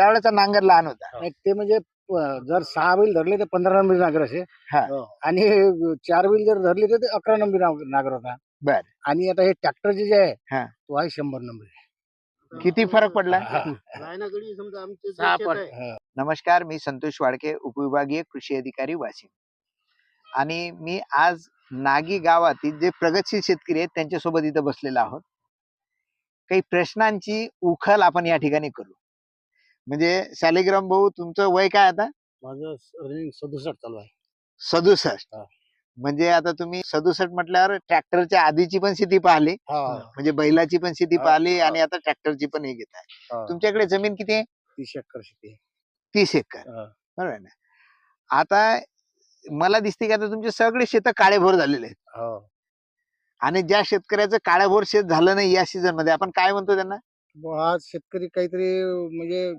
त्यावेळेचा नांगर लहान होता. नाही, ते म्हणजे जर सहा बैल धरले तर पंधरा नंबर नागर असे. हा. आणि चार बैल जर धरले तर ते अकरा नंबर नाग- नागर होता. बर. आणि आता हे ट्रॅक्टरचे जे आहे हा. तो आहे शंभर नंबर. किती फरक पडला? सहा पट. आहे, नमस्कार मी संतोष वाडके उपविभागीय कृषी अधिकारी वाशिम. आणि मी आज नागी गावातील जे प्रगतशील शेतकरी आहेत त्यांच्यासोबत इथं बसलेलो आहोत. काही प्रश्नांची उखल आपण या ठिकाणी करू. म्हणजे शालिग्राम भाऊ तुमचं वय काय आता? माझं रनिंग सदुसष्ट चालू आहे. सदुसष्ट. हा. म्हणजे आता तुम्ही सदुसष्ट म्हटल्यावर ट्रॅक्टरच्या आधीची पण स्थिती पाहिली. हा. म्हणजे बैलाची पण स्थिती हा, पाहिली हा. आणि आता ट्रॅक्टरची पण हे घेत आहे. तुमच्याकडे जमीन किती आहे? तीस एकर शेती तीस एकर. हा. बरोबर आहे ना? आता मला दिसते की आता तुमचे सगळे शेत काळेभोर झालेले आहेत. हो. आणि ज्या शेतकऱ्याचं काळेभोर शेत झालं नाही या सीझनमध्ये आपण काय म्हणतो त्यांना? आज शेतकरी काहीतरी म्हणजे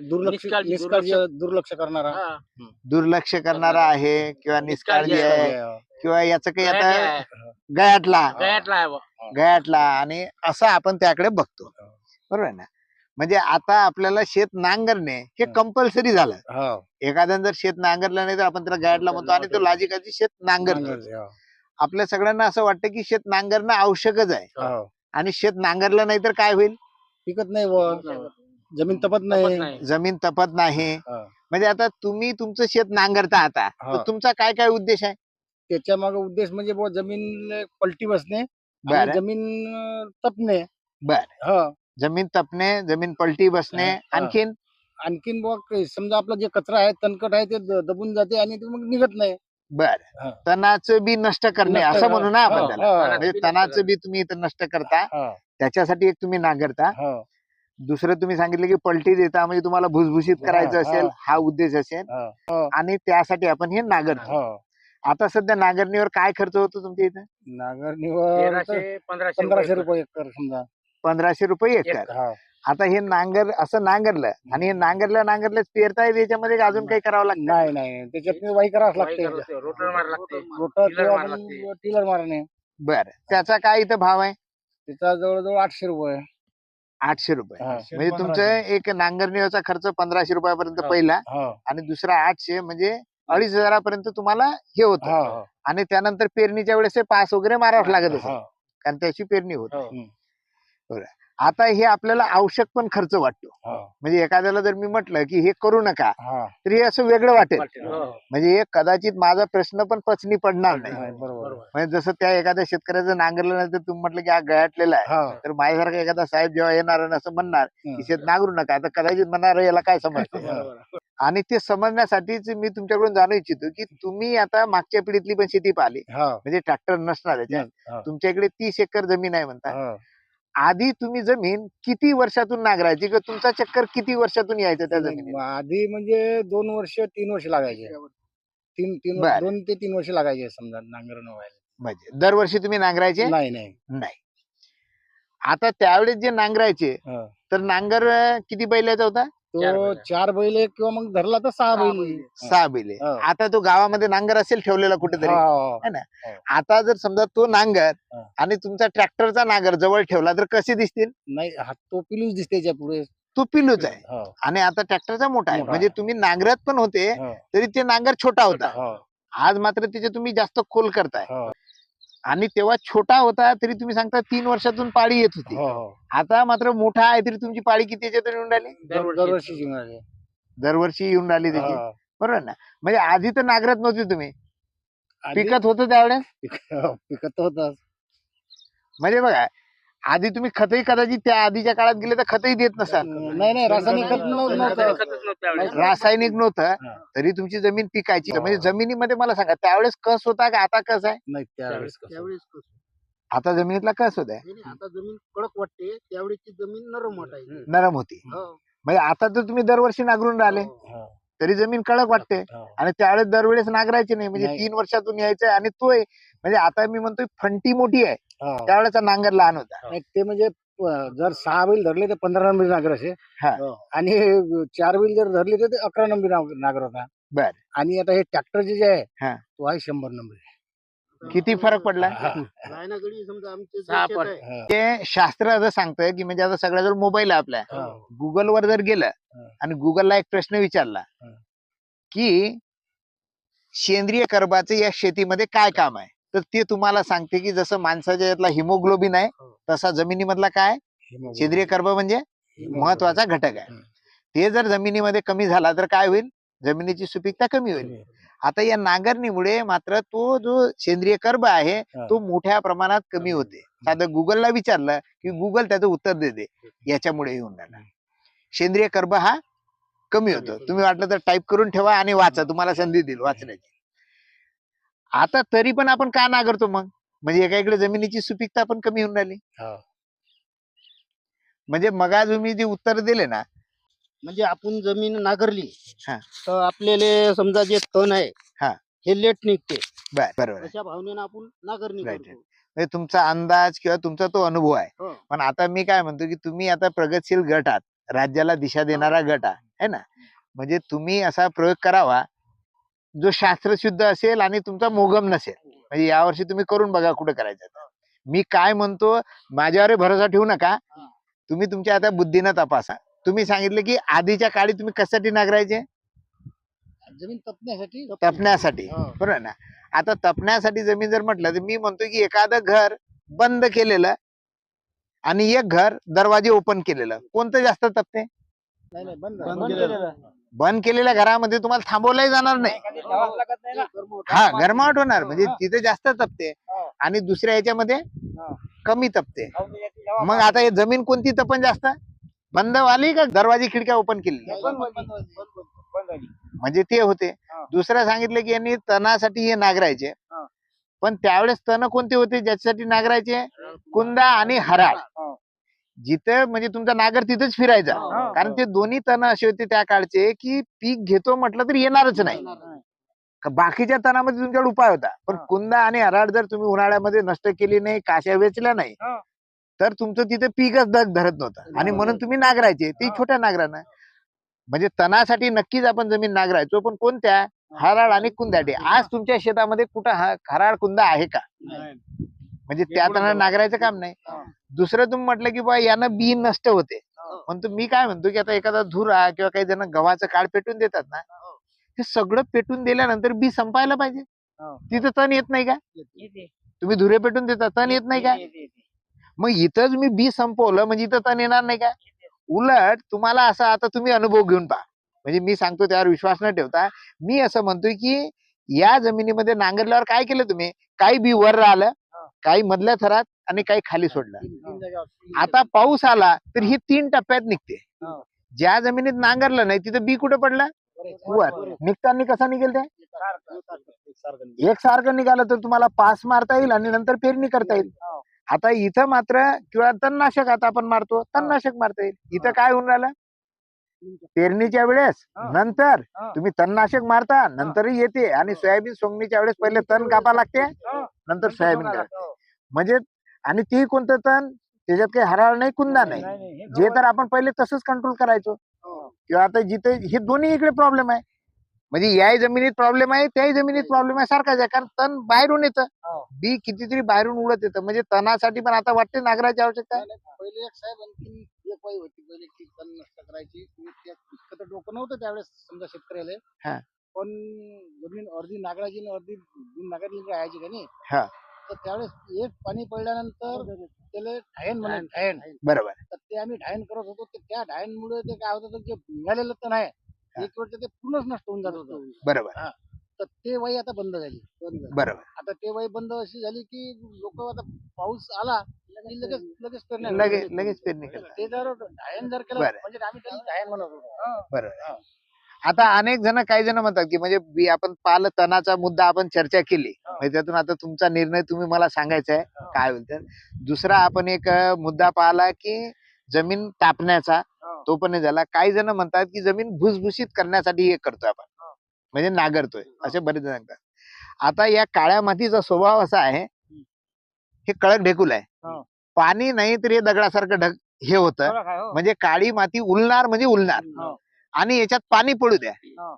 दुर्लक्ष निष्काळजी, निष्काळजी दुर्लक्ष. करणारा. हा, दुर्लक्ष करणारा आहे किंवा निष्काळजी आहे. आहे. किंवा याचं काही आता गयाटला गयाटला आहे बुवा. गयाटला आणि असं आपण त्याकडे बघतो. बरोबर आहे ना? म्हणजे आता आपल्याला शेत नांगरणे हे हं. कंपल्सरी झालं. हो. एखाद्यानं जर शेत नांगरलं नाही तर आपण त्याला गयाटला म्हणतो आणि तो लाजिकाची शेत नांगरतो. नांगर, हो. आपल्या सगळ्यांना असं वाटतं की शेत नांगरणं आवश्यकच आहे. हो. आणि शेत नांगरलं नाही तर काय होईल? पिकत नाही बुवा. जमीन तपत नाही. जमीन तपत नाही. हा. म्हणजे आता तुम्ही तुमचं शेत नांगरता आता. तर हा. तुमचा काय काय उद्देश आहे? त्याच्यामागे उद्देश म्हणजे बुवा जमीन पलटी बसणे आणि बरं. जमीन तपणे. बर. हो. जमीन तपणे जमीन पलटी बसणे हा, हा. आणखीन? आणखीन बुवा काही समजा आपला जे कचरा आहे तणकट आहे ते द- दबून जाते आणि ते मग निघत नाही. बर. हा. तणाचं बी नष्ट करणे नष्ट- असं म्हणू ना आपण हो, त्याला. हो, म्हणजे तणाचं बी तुम्ही इथं नष्ट करता. हो, त्याच्यासाठी एक तुम्ही नांगरता. हो, दुसरं तुम्ही सांगितलं की पलटी देता म्हणजे तुम्हाला भुसभुशीत करायचं हा. असेल हा उद्देश असेल. हो, हो, आणि त्यासाठी आपण हे नांगरतो. हो. आता सध्या नांगरणीवर काय खर्च होतो तुमच्या इथं? नांगरणीवर पंधराशे रुपये. एकर. समजा. पंधराशे रुपये एकर. हो. आता हे नांगर असं नांगरलं आणि हे नांगरलं नांगरलंच पेरता येते याच्यामध्ये अजून काही करावं लागतं? नाही नाही. त्याच्यात वाई करावंच वाई लागते. रोटर मार लागते. रोटर. टिलर मारणे. बर. त्याचा काय इथं भाव आहे? त्याचा जवळजवळ आठशे रुपये. आठशे रुपये. हा. म्हणजे तुमचं एक नांगरणीचा खर्च पंधराशे रुपयापर्यंत हो. पहिला हो, आणि दुसरा आठशे म्हणजे अडीच हजारापर्यंत तुम्हाला हे होतं. हो, हो, आणि त्यानंतर पेरणीच्या वेळेस पास वगैरे मारावं लागत असेल. हो, कारण त्याची पेरणी होत. हो. आता हे आपल्याला आवश्यक पण खर्च वाटतो. म्हणजे एखाद्याला जर मी म्हटलं की हे करू नका. तर हे असं वेगळं वाटेल. हो. म्हणजे हे कदाचित माझा प्रश्न पण पचनी पडणार नाही. म्हणजे जसं त्या एखाद्या शेतकऱ्याचं नांगरलं नाही तर तुम्ही म्हटलं की हा गयाटलेला आहे. तर माझ्यासारखा एखादा साहेब जेव्हा येणार असं म्हणणार. की शेत नांगरू नका. तर कदाचित म्हणणार याला काय समजते. आणि ते समजण्यासाठीच मी तुमच्याकडून जाणू इच्छितो की तुम्ही आता मागच्या पिढीतली पण शेती पाहिली. म्हणजे ट्रॅक्टर नसणार तुमच्या इकडे तीस एकर जमीन आहे म्हणता. आधी तुम्ही जमीन किती वर्षातून नांगरायची किंवा तुमचा चक्कर किती वर्षातून यायचं त्या जमिनीत? आधी म्हणजे दोन वर्ष तीन वर्ष लागायचे. तीन तीन बर. दोन ते तीन वर्ष लागायचे समजा नांगरण व्हायला. म्हणजे दरवर्षी तुम्ही नांगरायचे? नाही नाही. नाही. आता त्यावेळेस जे नांगरायचे हो. तर नांगर अं, किती बैलाचा होता? तो. चार बैल. किंवा मग धरला तर सहा बैल. सहा बैले हो. आता तो गावामध्ये नांगर असेल ठेवलेला कुठेतरी. हो, है ना? हो. आता जर समजा तो नांगर हा. आणि तुमचा ट्रॅक्टरचा नांगर जवळ ठेवला तर कसे दिसतील? नाही हा तो पिलूच दिसते याच्यापुढे. तो पिल्लूच आहे. हो, आणि आता ट्रॅक्टरचा मोठा आहे. मोठा म्हणजे आहे. तुम्ही नांगरत पण होते हो, तरी ते नांगर छोटा होता. हो, आज मात्र त्याचे तुम्ही जास्त खोल करताय. हो, आणि तेव्हा छोटा होता तरी तुम्ही सांगता तीन वर्षातून पाळी येत होती हो, हो. आता मात्र मोठा आहे तरी तुमची पाळी किती याच्यातून येऊन राहिली दर- दरवर्षी. दरवर्षी जिंकणारे. दरवर्षी येऊन राहिली त्याची. बरोबर ना म्हणजे आधी तर नांगरत नव्हती तुम्ही पिकत होतं त्यावेळेस हो, पिकत होत म्हणजे बघा आधी तुम्ही खतही कदाचित त्या आधीच्या काळात गेले तर खतही देत नसाल नाही नाही रासायनिक खत नव्ह- नव्हतं. रासायनिक नव्हतं हा. तरी तुमची जमीन पिकायची हो. म्हणजे जमिनीमध्ये मला सांगा त्यावेळेस कस होता का आता कस आहे नाही त्यावेळेस कसं. त्यावेळेस कसं? आता जमिनीतला कस होत आहे आता जमीन कडक वाटते त्यावेळेची जमीन नरम वाटायची नरम होती हो. म्हणजे आता तर तुम्ही दरवर्षी नांगरून राहिले हो. हो, तरी जमीन कडक वाटते. आणि त्यावेळेस दरवेळेस नांगरायचे नाही म्हणजे. तीन वर्षातून यायचंय आणि तोय म्हणजे आता मी म्हणतोय फंटी मोठी आहे. त्यावेळेचा नांगर लहान होता नाही, ते म्हणजे जर सहा बैल धरले तर पंधरा नंबर नागर असे हा. हो. आणि चार बैल जर धरले तर ते अकरा नंबर नाग- नागर होता बर. आणि आता हे ट्रॅक्टरचे जे आहे हा. तो आहे शंभर नंबर किती फरक पडला हा. ते शास्त्र असं सांगतं की म्हणजे आता सगळ्याजवळ मोबाईल आहे आपल्या हा. गुगलवर जर गेलं हा. आणि गुगलला एक प्रश्न विचारला हा. की सेंद्रिय कर्बाचं या शेतीमध्ये काय काम आहे तर ते तुम्हाला सांगते की जसं माणसाच्या यातला हिमोग्लोबिन आहे हो. तसा जमिनीमधला काय सेंद्रिय कर्ब म्हणजे महत्त्वाचा घटक आहे. ते जर जमिनीमध्ये कमी झाला तर काय होईल? जमिनीची सुपीकता कमी होईल. आता या नांगरणीमुळे मात्र तो जो सेंद्रिय कर्ब आहे. तो मोठ्या प्रमाणात कमी होते. साधं गुगलला विचारलं की गुगल त्याचं उत्तर देते. याच्यामुळे येऊन राहिला सेंद्रिय कर्ब हा कमी होतो. तुम्ही वाटलं तर टाईप करून ठेवा आणि वाचा. तुम्हाला संधी देईल वाचण्याची. आता तरी पण आपण का नांगरतो मग म्हणजे एका इकडे जमिनीची सुपीकता पण कमी होऊन राहिली हा. म्हणजे मगा तुम्ही जे उत्तर दिले ना म्हणजे आपण जमीन नांगरली हा. तर आपल्याला समजा जे तण आहे हा. हे लेट निघते बर बरोबर आहे. अशा भावनेनं आपण नांगरणी Right, करतो म्हणजे तुमचा अंदाज किंवा तुमचा तो अनुभव आहे हो. पण आता मी काय म्हणतो की तुम्ही आता प्रगतशील गट आहात राज्याला दिशा देणारा गट आहे है ना म्हणजे तुम्ही असा प्रयोग करावा जो शास्त्रशुद्ध असेल आणि तुमचा मोगम नसेल. म्हणजे यावर्षी तुम्ही करून बघा कुठे करायचं ते. मी काय म्हणतो माझ्यावर भरोसा ठेवू नका. तुम्ही तुमच्या आता बुद्धीनं तपासा. तुम्ही सांगितलं की आधीच्या काळी तुम्ही कशासाठी नागरायचे? जमीन तपण्यासाठी तपण्यासाठी. हो. बरोबर ना? आता तपण्यासाठी जमीन जर म्हटलं तर मी म्हणतो की एखादं घर बंद केलेलं आणि एक घर दरवाजे ओपन केलेलं. कोणतं जास्त तपते? नाही नाही बंद. बंद बंद केलेलं. केलेलं. बंद केलेल्या घरामध्ये तुम्हाला थांबवलंही जाणार नाही ना. हा गरमावट होणार म्हणजे हा. तिथे जास्त तपते हो. आणि दुसऱ्या याच्यामध्ये हा. कमी तपते मग आता हे जमीन कोणती तपन जास्त बंद वाली का दरवाजे खिडक्या ओपन झाली. म्हणजे ते होते हा. दुसरं सांगितलं की यांनी तणासाठी हे नागरायचे हा. पण त्यावेळेस तण कोणते होते ज्याच्यासाठी नागरायचे कुंदा आणि हराळ हा. जिथं म्हणजे तुमचा नागर तिथेच फिरायचा हा. कारण ते दोन्ही तण असे होते त्या काळचे की पीक घेतो म्हटलं तरी येणारच नाही बाकीच्या तणामध्ये तुमच्याकडे उपाय होता पण हा. कुंदा आणि हराळ जर तुम्ही उन्हाळ्यामध्ये नष्ट केली नाही काश्या वेचल्या नाही हा. तर तुमचं तिथे पीकच दग धरत नव्हतं आणि म्हणून तुम्ही नागरायचे ते हा. छोट्या नागरानं म्हणजे तणासाठी नक्कीच आपण जमीन नागरायचो पण कोणत्या हराळ आणि कुंदाटे आज तुमच्या शेतामध्ये कुठं हा- हराळ कुंदा आहे का नाही. म्हणजे त्या तणाला. नागरायचं काम नाही हा. दुसरं तुम्ही म्हटलं की बा यानं बी नष्ट होते हा. म्हणतो मी काय म्हणतो की आता एखादा धुरा किंवा काही जण गव्हाचं काळ पेटून देतात ना हे सगळं पेटून दिल्यानंतर बी संपायला पाहिजे. हा. तिथं तण येत नाही का? येते. तुम्ही धुरे पेटून देता तण येत नाही का. मग इथंच मी बी संपवलं म्हणजे इथं तण येणार नाही का? उलट तुम्हाला असं आता तुम्ही अनुभव घेऊन पहा. म्हणजे मी सांगतो त्यावर विश्वास न ठेवता मी असं म्हणतोय की या जमिनीमध्ये नांगरल्यावर काय केलं तुम्ही? काही बी वर राहिलं काही मधल्या थरात आणि काही खाली सोडलं. आता पाऊस आला तर ही तीन टप्प्यात निघते. हा. ज्या जमिनीत नांगरलं नाही तिथं बी कुठं पडलं? वर निघताना कसा निघेल ते. एक सारखं निघालं तर तुम्हाला पास मारता येईल आणि नंतर पेरणी करता येईल हा. आता इथं मात्र किंवा तणनाशक आता आपण मारतो तणनाशक मारता येईल इथं काय होऊन राहिलं पेरणीच्या वेळेस हा. नंतर हा. तुम्ही तणनाशक मारता नंतरही येते आणि सोयाबीन सोंगणीच्या वेळेस पहिले तण कापा लागते हा. नंतर सोयाबीन करा हो. म्हणजे आणि ते कोणतं तण त्याच्यात काही हराळ नाही कुंदा नाही हे जे तर आपण पहिले तसंच कंट्रोल करायचो हो. किंवा आता जिथे हे दोन्ही इकडे प्रॉब्लेम आहे. म्हणजे याही जमिनीत प्रॉब्लेम आहे त्याही जमिनीत प्रॉब्लेम आहे सारखाच आहे. कारण तण बाहेरून येतं. हो. बी कितीतरी बाहेरून उडत येतं. म्हणजे तणासाठी पण आता वाटते नागराची आवश्यकता पहिले एक साहेब आणखी एक वाई होती. पहिले की तण नष्ट करायची. इतकं तर डोकं नव्हतं त्यावेळेस समजा शेतकऱ्याला. पण जमीन अर्धी नागराची अर्धी नागरली राहायची का नाही? हा. तर त्यावेळेस एक पाणी पडल्यानंतर त्याला ढायन म्हणा ढायन. बरोबर. तर ते आम्ही ढायन करत होतो. तर त्या ढायनमुळे ते काय होतं तर जे निघालेलं तण आहे हा. एक वेळ ते पूर्णच नष्ट होऊन जात होतं. बरोबर. तर ते वाई आता बंद झाली. बरोबर. आता ते वाई बंद अशी झाली की लोक आता पाऊस आला की लगेच लगेच पेरण्या लगेच. लगेच पेरणी ते जर ढायन जर केलं. म्हणजे आम्ही त्याला ढायन म्हणत होतो. बरोबर. आता अनेक जण काही जण म्हणतात की म्हणजे आपण पाल तणाचा मुद्दा आपण चर्चा केली. म्हणजे त्यातून आता तुमचा निर्णय तुम्ही मला सांगायचा आहे काय तर. दुसरा आपण एक मुद्दा पाहिला की जमीन तापण्याचा. तो पण झाला. काही जण म्हणतात की जमीन भुसभुशीत करण्यासाठी हे करतोय आपण. म्हणजे नागरतोय. असे बरेच जण सांगतात. आता या काळ्या मातीचा स्वभाव असा आहे हे कळक ढेकूल आहे. पाणी नाही तर हे दगडासारखं ढग हे होतं. हो? म्हणजे काळी माती उलणार म्हणजे उलणार. आणि याच्यात पाणी पडू द्या हा.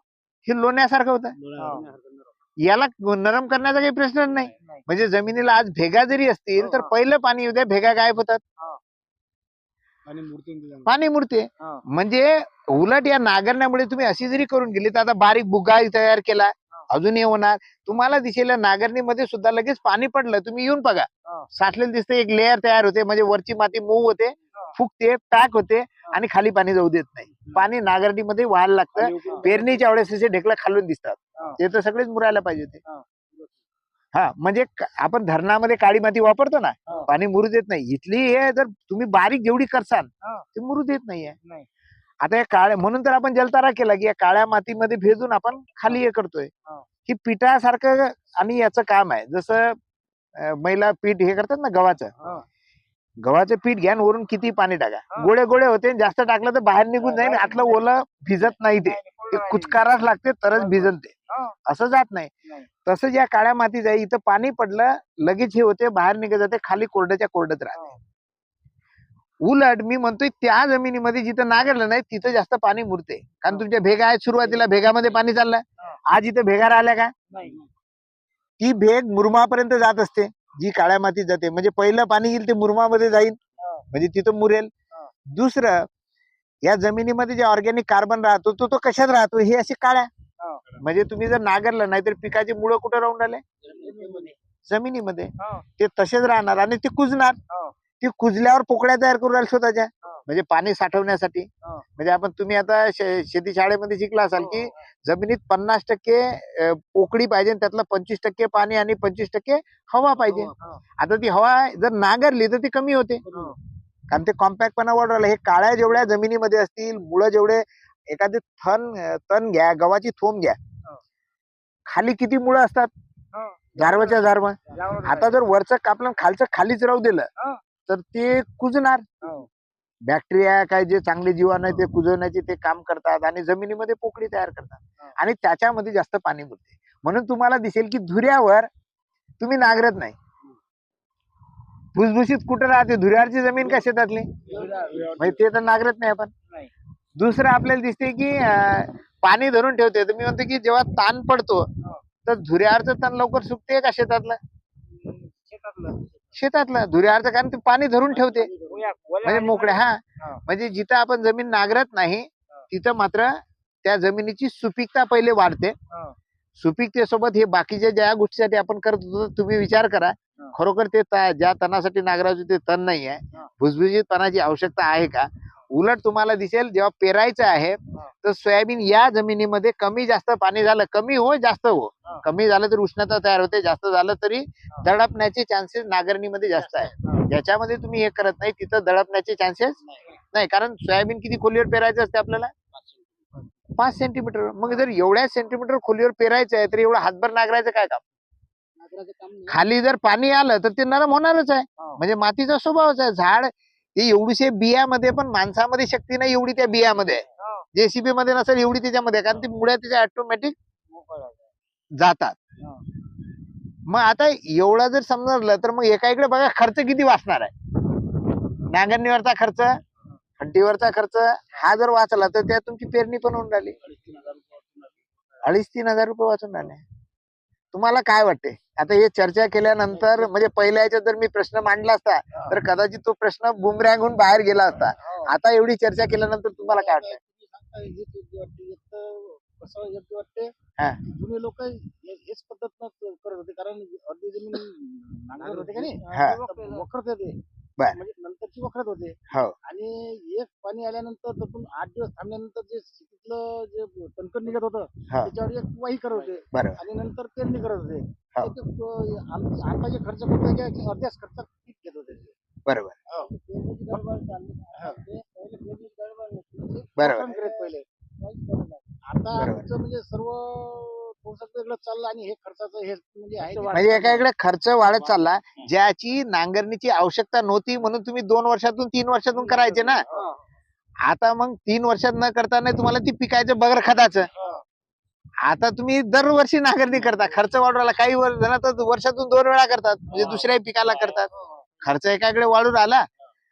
हे लोण्यासारखं होतं हा. याला नरम करण्याचा काही प्रश्नच नाही. म्हणजे जमिनीला आज भेगा जरी असतील तर हो. पहिलं पाणी येऊ द्या भेगा गायब होतात आणि मूर्ती इंतजाम. पाणी मुरते. म्हणजे उलट या नांगरण्यामुळे तुम्ही अशी जरी करून गेली तर आता बारीक बुगा तयार केला अजूनही होणार तुम्हाला दिसेल नांगरणीमध्ये सुद्धा लगेच पाणी पडलं तुम्ही येऊन बघा. साठलेलं दिसतं एक लेअर तयार होते म्हणजे वरची माती मऊ होते फुगते पॅक होते आणि खाली पाणी जाऊ देत नाही पाणी नांगरणीमध्ये व्हायला लागतं पेरणीच्या वेळेस असे ढेकला खालून. दिसतात ते तर सगळेच मुरायला पाहिजे ते हा. म्हणजे आपण धरणामध्ये काळी माती वापरतो ना. पाणी मुरू देत नाही इथली हे जर तुम्ही बारीक जेवढी करसाल. ते मुरू देत नाहीये नाही. आता या काळ्या म्हणून तर आपण जलतारा केला की या काळ्या मातीमध्ये भेजून आपण खाली हे करतोय हा. की पिठासारखं आणि याचं काम आहे जसं महिला पीठ हे करतात ना गव्हाचं. गव्हाचं पीठ घ्या आणि वरून किती पाणी टाका. गोळे गोळे होते जास्त टाकलं तर बाहेर निघून जाईल आतलं ओलं भिजत नाही ते. कुचकाराच लागते तरच. भिजन ते. असं जात नाही. तसंच या काळ्या मातीचं आहे इथं पाणी पडलं लगेच हे होते बाहेर निघत जाते खाली कोरड्याच्या कोरडत राहते. उलट मी म्हणतोय त्या जमिनीमध्ये जिथं नागरलं नाही तिथं जास्त पाणी मुरते. कारण. तुमच्या भेगा आहेत सुरुवातीला भेगामध्ये पाणी चाललं. आज इथं भेगा राहिल्या का? ती भेग मुरमापर्यंत जात असते. जी काळ्या मातीत जाते म्हणजे पहिलं पाणी येईल ते मुरमामध्ये जाईल. म्हणजे तिथं मुरेल. दुसरं या जमिनीमध्ये जे ऑर्गॅनिक कार्बन राहतो तो तो कशात राहतो हे असे काळ्या. म्हणजे तुम्ही जर नागरलं नाही तर पिकाची मुळं कुठं राहून राहिले जमिनीमध्ये. ते तसेच राहणार आणि ते कुजणार. ते कुजल्यावर पोकळ्या तयार करू राहिले स्वतःच्या. म्हणजे पाणी साठवण्यासाठी हा. म्हणजे आपण तुम्ही आता शेती शाळेमध्ये शिकला असाल हो, की हो, जमिनीत पन्नास टक्के पोकळी पाहिजे त्यातलं पंचवीस टक्के पाणी आणि पंचवीस टक्के हवा पाहिजे आता ती हवा जर नांगरली तर ती कमी होते. कारण ते कॉम्पॅक्टपणा वाढवला हे काळ्या जेवढ्या जमिनीमध्ये असतील मुळं जेवढे एखादे थन तण घ्या गव्हाची थोम घ्या. खाली किती मुळं असतात. जारवाच्या जारवा यावर आता जर वरचं कापलं खालचं खालीच राहू दिलं. तर ते कुजणार. बॅक्टेरिया काय जे चांगले जीवाणू आहे ते कुजवण्याचे ते काम करतात आणि जमिनीमध्ये पोकळी तयार करतात. आणि त्याच्यामध्ये जास्त पाणी मुरते म्हणून तुम्हाला दिसेल की धुऱ्यावर तुम्ही नांगरत नाही. भुसभुशीत कुठं राहते? धुऱ्यावरची जमीन का शेतातली? म्हणजे ते तर नांगरत नाही आपण. दुसरं आपल्याला दिसते की पाणी धरून ठेवते तर मी म्हणतो की जेव्हा ताण पडतो तर धुऱ्यावरचं तण लवकर सुकते का शेतातलं? शेतातलं. शेतातलं धुऱ्यावरचं कारण ते पाणी धरून ठेवते. म्हणजे मोकळ्या हा. म्हणजे जिथं आपण जमीन नांगरत नाही तिथं मात्र त्या जमिनीची सुपीकता पहिले वाढते. सुपीकतेसोबत हे बाकीच्या ज्या गोष्टीसाठी आपण करत होतो तुम्ही विचार करा. खरोखर ते ज्या तणासाठी नांगरायचं ते तण नाही आहे. भुसभुशीत तणाची आवश्यकता आहे का? उलट तुम्हाला दिसेल जेव्हा पेरायचं आहे तर सोयाबीन या जमिनीमध्ये कमी जास्त पाणी झालं कमी हो जास्त हो. कमी झालं तर उष्णता तयार होते जास्त झालं तरी दडपण्याचे चान्सेस नांगरणीमध्ये जास्त आहे. ज्याच्यामध्ये तुम्ही हे करत नाही तिथं दडपण्याचे चान्सेस नाही. कारण सोयाबीन किती खोलीवर पेरायचं असते आपल्याला? पाच सेंटीमीटर मग जर एवढ्या सेंटीमीटर खोलीवर पेरायचं आहे तर एवढं हातभर नांगरायचं काय काम. खाली जर पाणी आलं तर ते नरम होणारच आहे. म्हणजे मातीचा स्वभावच आहे. झाड ते एवढीशे बियामध्ये पण माणसामध्ये शक्ती नाही एवढी त्या बियामध्ये आहे हा. जेसीबी मध्ये नसेल एवढी त्याच्यामध्ये. कारण ती मुळ्या त्याच्या ऑटोमॅटिक. जातात हा. मग आता एवढं जर समजलं तर मग एका इकडे बघा खर्च किती वाचणार आहे नांगरणीवरचा खर्च फंटीवरचा खर्च हा जर वाचला तर त्यात तुमची पेरणी पण होऊन राहिली. अडीच तीन हजार रुपये वाचून राहिले तुम्हाला काय वाटते? आता हे चर्चा केल्यानंतर म्हणजे पहिल्या याच्यात जर मी प्रश्न मांडला असता तर कदाचित तो प्रश्न बुमरँग होऊन बाहेर गेला असता. हो. आता एवढी चर्चा केल्यानंतर तुम्हाला काय वाटतं हा. जुने लोक हेच पद्धत करत होते कारण अर्धी जमीन होते का नाही? बर. म्हणजे नंतरची वखरत होते हो आणि एक पाणी आल्यानंतर त्यातून आठ दिवस थांबल्यानंतर जे शेतीतलं जे कणकण निघत होतं हा. त्याच्यावर एक वाही करत होते बरोबर आणि नंतर पेरणी करत होते हो. ते ते, अं, आम- आता जे खर्च करतो त्याच्या अर्ध्याच खर्चात पीक घेत होते ते. बरोबर हो. हा. बरोबर. वखरण करत पहिले आता बरोबर. आमचं म्हणजे सर्व थोडंसं वेगळं चाललं आणि हे खर्चाचं हे म्हणजे आहे ते म्हणजे एका इकडे खर्च वाढत चालला ज्याची नांगरणीची आवश्यकता नव्हती म्हणून तुम्ही दोन वर्षातून तीन वर्षातून करायचे ना. हा. आता मग तीन वर्षात न करताना तुम्हाला ती पिकायचं बगर खताचं. आता तुम्ही दरवर्षी नांगरणी करता खर्च वाढवायला काही वर- जण तर वर्षातून दोन वेळा करतात म्हणजे दुसऱ्याही पिकाला करतात. खर्च एकाकडे वाढून आला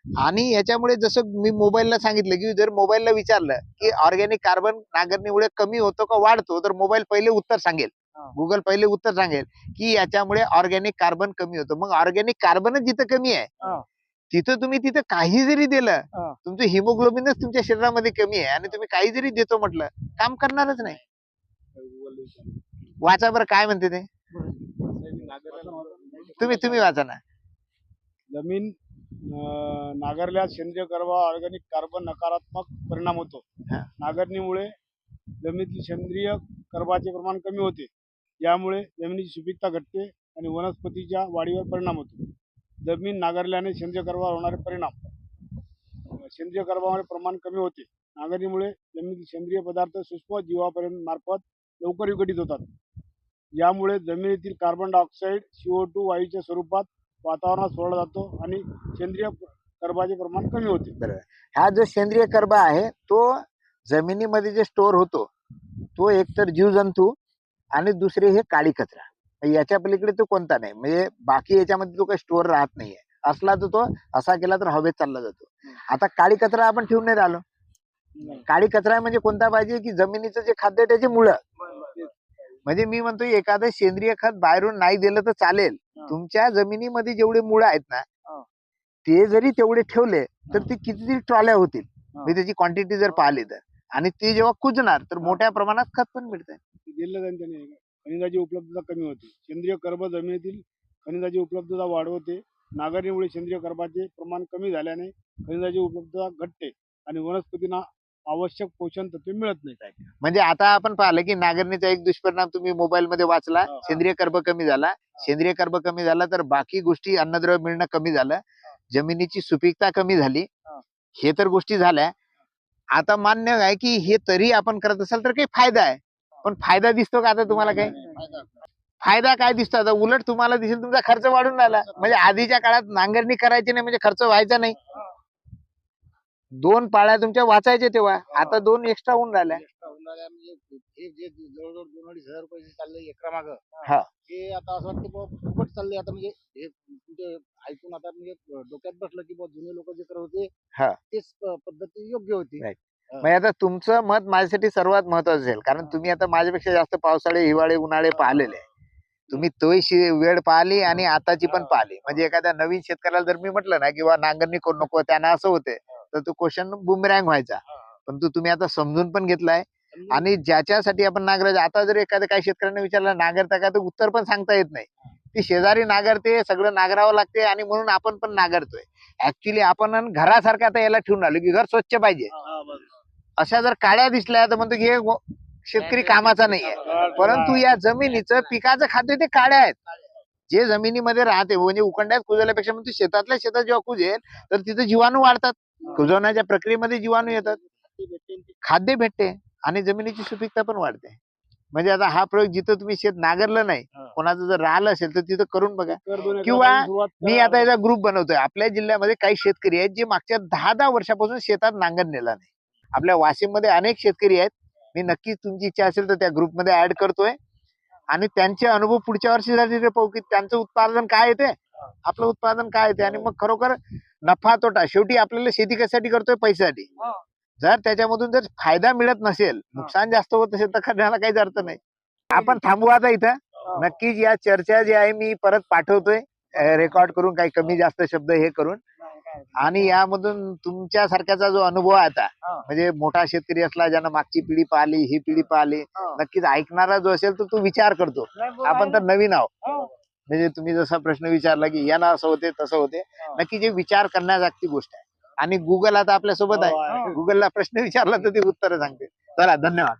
आणि याच्यामुळे जसं मी मोबाईलला सांगितलं की जर मोबाईलला विचारलं की ऑर्गॅनिक कार्बन नांगरणीमुळे कमी होतो का वाढतो तर मोबाईल पहिले उत्तर सांगेल. गुगल पहिले उत्तर सांगेल की याच्यामुळे ऑर्गॅनिक कार्बन कमी होतं मग ऑर्गॅनिक कार्बनच जिथं कमी. आहे तिथं तुम्ही तिथं काही जरी दिलं. तुमचं हिमोग्लोबिनच तुमच्या शरीरामध्ये कमी आहे आणि तुम्ही काही जरी देतो म्हटलं काम करणारच नाही वाचा बरं काय म्हणते ते तुम्ही तुम्ही वाचा ना जमीन नांगरल्यास सेंद्रिय कर्बा ऑर्गॅनिक कार्बन नकारात्मक परिणाम होतो. नांगरणीमुळे जमिनीतील सेंद्रिय कर्बाचे प्रमाण कमी होते. यामुळे जमिनीची सुपीकता घटते आणि वनस्पतीच्या वाढीवर परिणाम होतो. जमीन नांगरल्याने सेंद्रिय कर्बावर होणारे परिणाम. सेंद्रिय कर्बामध्ये प्रमाण कमी होते. नांगरणीमुळे जमिनीतील सेंद्रिय पदार्थ सूक्ष्म जीवापर्यंत मार्फत लवकर विघटित होतात. यामुळे जमिनीतील कार्बन डायऑक्साईड सीओ टू वायूच्या स्वरूपात वातावरणात सोडला जातो आणि सेंद्रिय कर्बाचे प्रमाण कमी होते. हा जो सेंद्रिय कर्ब आहे तो जमिनीमध्ये जे स्टोअर होतो तो एकतर जीवजंतू आणि दुसरे हे काळी कचरा. याच्या पलीकडे तो कोणता नाही. म्हणजे बाकी याच्यामध्ये तो काही स्टोअर राहत नाहीये. असला तर तो असा केला तर हवेत चालला जातो. आता काळी कचरा आपण ठेवून नाही राहिलो. काळी कचरा म्हणजे कोणता पाहिजे की जमिनीचं जे खाद्य त्याची मुळं. म्हणजे मी म्हणतो एखादं सेंद्रिय खत बाहेरून नाही दिलं तर चालेल. तुमच्या जमिनीमध्ये जेवढे मुळं आहेत ना. ते जरी तेवढे ठेवले तर. ते कितीतरी ट्रॉल्या होतील. म्हणजे त्याची क्वांटिटी जर पाहिली तर. आणि ते जेव्हा कुजणार तर मोठ्या प्रमाणात खत पण मिळतं खनिजाची उपलब्धता कमी होते. सेंद्रिय कर्ब जमिनीतील खनिजाची उपलब्धता वाढवते. नांगरणीमुळे सेंद्रिय कर्बाचे प्रमाण कमी झाल्याने खनिजाची उपलब्धता घटते आणि वनस्पतींना आवश्यक पोषण तत्वे मिळत नाही. म्हणजे आता आपण पाहिलं की नांगरणीचा एक दुष्परिणाम तुम्ही मोबाईल मध्ये वाचला हा. सेंद्रिय कर्ब कमी झाला. सेंद्रिय कर्ब कमी झाला तर बाकी गोष्टी अन्नद्रव्य मिळणं कमी झालं. जमिनीची सुपीकता कमी झाली. हा. हे तर गोष्टी झाल्या. आता मान्य आहे की हे तरी आपण करत असाल तर काही फायदा आहे. पण फायदा दिसतो का आता तुम्हाला काही. फायदा काय दिसतो आता? उलट तुम्हाला दिसेल तुमचा खर्च वाढून राहिला. म्हणजे आधीच्या काळात नांगरणी करायची नाही म्हणजे खर्च व्हायचा नाही. दोन पाळ्या तुमच्या वाचायच्या तेव्हा. आता दोन एक्स्ट्रा होऊन राहिल्या. उन्हाळ्या म्हणजे हे जे जवळजवळ दोन अडीच हजार रुपये चालले एकरा माग हा. आता असं वाटतं बुवा फुकट चालले. आता म्हणजे हे तुमचे ऐकून आता म्हणजे डोक्यात बसलं की बुवा जुने लोक जे करत होते हा. तेच प- पद्धती योग्य होती. Right. म्हणजे आता तुमचं मत माझ्यासाठी सर्वात महत्वाचं असेल. कारण तुम्ही आता माझ्यापेक्षा जास्त पावसाळे हिवाळे उन्हाळे पाहिलेले आहे. तुम्ही तोही शे- वेळ पाहिली आणि आताची पण पाहिली. म्हणजे एखाद्या नवीन शेतकऱ्याला जर मी म्हटलं ना किंवा नांगरणी करू नको त्यांना असं होते तर तो क्वेश्चन बुमरँग व्हायचा. पण तू तुम्ही आता समजून पण घेतलाय. आणि ज्याच्यासाठी आपण नांगरायचं आता जर एखाद्या काही शेतकऱ्यांना विचारलं नांगरता का? तर उत्तर पण सांगता येत नाही. ती शेजारी नांगरते सगळं नांगरावं लागते आणि म्हणून आपण पण नांगरतोय. ऍक्च्युली आपण घरासारखं आता याला ठेवून आलो की घर स्वच्छ पाहिजे. अशा जर काळ्या दिसल्या तर म्हणतो की हे शेतकरी कामाचा नाहीये. परंतु या जमिनीचं पिकाचं खाद्य ते काळ्या आहेत. जे जमिनीमध्ये राहते म्हणजे उकंड्यात कुजल्यापेक्षा म्हणजे शेतातल्या शेतात जेव्हा कुजेल तर तिथे जीवाणू वाढतात. कुजवण्याच्या प्रक्रियेमध्ये जीवाणू येतात. खाद्य भेटते आणि जमिनीची सुपीकता पण वाढते. म्हणजे आता हा प्रयोग जिथं तुम्ही शेत नांगरलं नाही. कोणाचं जर राहिलं असेल तर तिथं करून बघा. किंवा मी. आता याचा ग्रुप बनवतोय. आपल्या जिल्ह्यामध्ये काही शेतकरी आहेत जे मागच्या दहा दहा वर्षापासून शेतात नांगर नेला नाही. आपल्या वाशिममध्ये अनेक शेतकरी आहेत. मी नक्कीच तुमची इच्छा असेल तर त्या ग्रुपमध्ये ऍड करतोय. आणि त्यांचे अनुभव पुढच्या वर्षी तिथे पाहू की त्यांचं उत्पादन काय येते आपलं उत्पादन काय येते आणि मग खरोखर नफा तोटा शेवटी आपल्याला शेती कशासाठी करतोय? पैशासाठी. हा. जर त्याच्यामधून जर फायदा मिळत नसेल नुकसान जास्त होत असेल तर करण्याला काहीच अर्थ नाही. आपण थांबू आता इथं. नक्कीच या चर्चा जी आहे मी परत पाठवतोय. रेकॉर्ड करून काही कमी जास्त शब्द हे करून. आणि यामधून तुमच्या सारख्याचा जो अनुभव आहे आता हा. म्हणजे मोठा शेतकरी असला ज्यानं मागची पिढी पाहिली ही पिढी पाहिली हा. नक्कीच ऐकणारा जो असेल तर तो विचार करतो. आपण तर नवीन आहोत. हा. म्हणजे तुम्ही जसा प्रश्न विचारला की यानं असं होते तसं होते. नक्की जे विचार करण्यासारखी गोष्ट आहे. आणि गुगल आता आपल्यासोबत आहे. गुगलला प्रश्न विचारला तर ते उत्तर सांगते चला धन्यवाद.